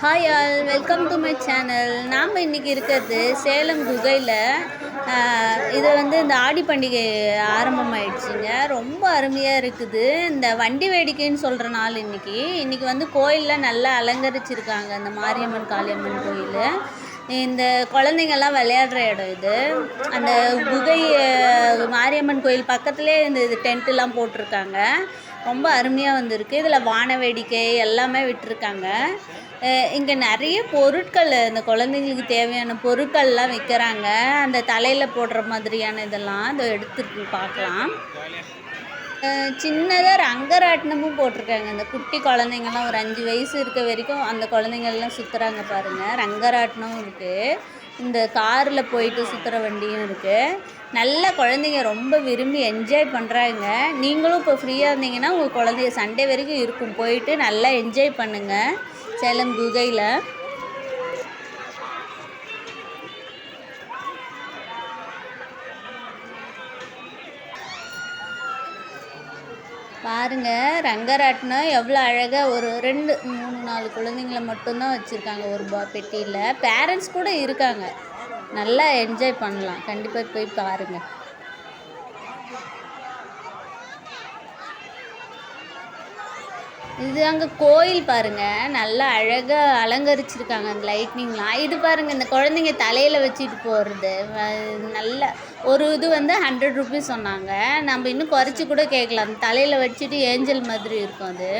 Hi all welcome to my channel நாம் இன்றைக்கி இருக்கிறது சேலம் குகையில் இது வந்து இந்த ஆடி பண்டிகை ஆரம்பமாயிடுச்சுங்க. ரொம்ப அருமையாக இருக்குது. இந்த வண்டி வேடிக்கைன்னு சொல்கிற நாள் இன்றைக்கி இன்றைக்கி வந்து கோயிலில் நல்லா அலங்கரிச்சிருக்காங்க இந்த மாரியம்மன் காளியம்மன் கோயில். இந்த குழந்தைங்கள்லாம் விளையாடுற இடம் இது. அந்த குகை மாரியம்மன் கோயில் பக்கத்துலேயே இந்த இது டென்ட்டுலாம் போட்டிருக்காங்க. ரொம்ப அருமையாக வந்திருக்கு. இதில் வான வேடிக்கை எல்லாமே விட்டிருக்காங்க. இங்கே நிறைய பொருட்கள் இந்த குழந்தைங்களுக்கு தேவையான பொருட்கள்லாம் விற்கிறாங்க அந்த தலையில் போடுற மாதிரியான இதெல்லாம் இதை எடுத்துட்டு பார்க்கலாம். சின்னதாக ரங்கராட்டினமும் போட்டிருக்காங்க. இந்த குட்டி குழந்தைங்கள்லாம் ஒரு அஞ்சு வயசு இருக்க வரைக்கும் அந்த குழந்தைங்கள்லாம் சுற்றுறாங்க பாருங்கள் ரங்கராட்டினம் இருக்குது இந்த காரில் போயிட்டு சுற்றுற வண்டியும் இருக்குது நல்ல குழந்தைங்க ரொம்ப விரும்பி என்ஜாய் பண்ணுறாங்க நீங்களும் இப்போ ஃப்ரீயாக இருந்தீங்கன்னா உங்கள் குழந்தைய சண்டே வரைக்கும் இருக்கும். போயிட்டு நல்லா என்ஜாய் பண்ணுங்கள் சேலம் குகையில். பாருங்க ரங்கராட்டினம் எவ்வளோ அழகாக ஒரு ரெண்டு மூணு நாலு குழந்தைங்கள மட்டும்தான் வச்சுருக்காங்க ஒரு பா பெட்டியில். பேரண்ட்ஸ் கூட இருக்காங்க. நல்லா என்ஜாய் பண்ணலாம். கண்டிப்பாக போய் பாருங்கள் இது அங்கே கோயில் பாருங்க. நல்லா அழகாக அலங்கரிச்சிருக்காங்க அந்த லைட்னிங்லாம் இது பாருங்க இந்த குழந்தைங்க தலையில் வச்சுட்டு போகிறது நல்ல ஒரு இது வந்து ஹண்ட்ரட் ருபீஸ் சொன்னாங்க. நம்ம இன்னும் குறைச்சி கூட கேட்கலாம். அந்த தலையில் வச்சுட்டு ஏஞ்சல் மாதிரி இருக்கும் அது.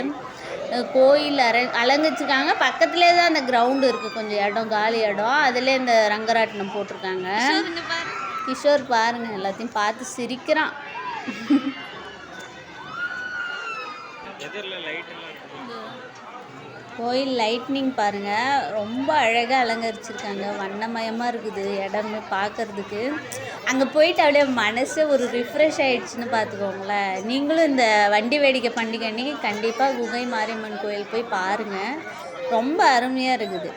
கோயில் அர அலங்கரிச்சிருக்காங்க. பக்கத்துலேயே தான் அந்த கிரவுண்டு இருக்குது கொஞ்சம் இடம் காலி இடம். அதிலே இந்த ரங்கராட்டினம் போட்டிருக்காங்க. கிஷோர் பாருங்க எல்லாத்தையும் பார்த்து சிரிக்கிறான். கோயில் லைட்னிங் பாருங்க. ரொம்ப அழகாக அலங்கரிச்சிருக்காங்க. வண்ணமயமாக இருக்குது இடமே பார்க்கறதுக்கு அங்கே போயிட்டு அப்படியே மனசு ஒரு ரிஃப்ரெஷ் ஆயிடுச்சுன்னு பார்த்துக்கோங்களேன் நீங்களும் இந்த வண்டி வேடிக்கை பண்டிகை அன்னைக்கு கண்டிப்பாக குகை மாரியம்மன் கோயில் போய் பாருங்கள் ரொம்ப அருமையாக இருக்குது.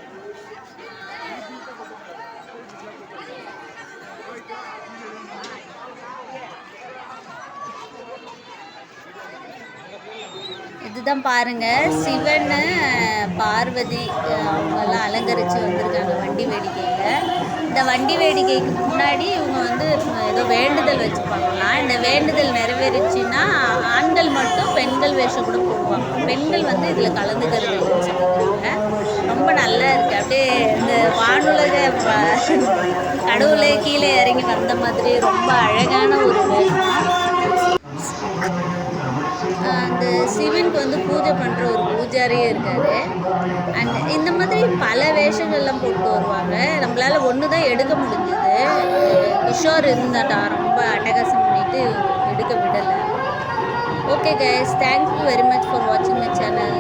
இதுதான் பாருங்க. சிவன் பார்வதி அவங்கெல்லாம் அலங்கரித்து வந்திருக்காங்க வண்டி வேடிக்கையில். இந்த வண்டி வேடிக்கைக்கு முன்னாடி இவங்க வந்து ஏதோ வேண்டுதல் வச்சுப்பாங்களாம் இந்த வேண்டுதல் நிறைவேறிச்சுன்னா ஆண்கள் மட்டும் பெண்கள் வேஷம் கூட போடுவாங்க. பெண்கள் வந்து இதில் கலந்துக்கிறது இல்லைன்னு ரொம்ப நல்லா இருக்குது அப்படியே இந்த வானுலக வ- கடவுளே கீழே இறங்கி வந்த மாதிரி ரொம்ப அழகான ஒரு வேஷம். அந்த சிவனுக்கு வந்து பூஜை பண்ணுற ஒரு பூஜாரியே இருக்காரு. அண்ட் இந்த மாதிரி பல வேஷங்கள்லாம் போட்டு வருவாங்க. நம்மளால் ஒன்று தான் எடுக்க முடிஞ்சது. கிஷோர் இருந்தாட்டா ரொம்ப அட்டகாசம் பண்ணிட்டு எடுக்க விடலை. Okay guys thank you very much for வாட்சிங் மை சேனல்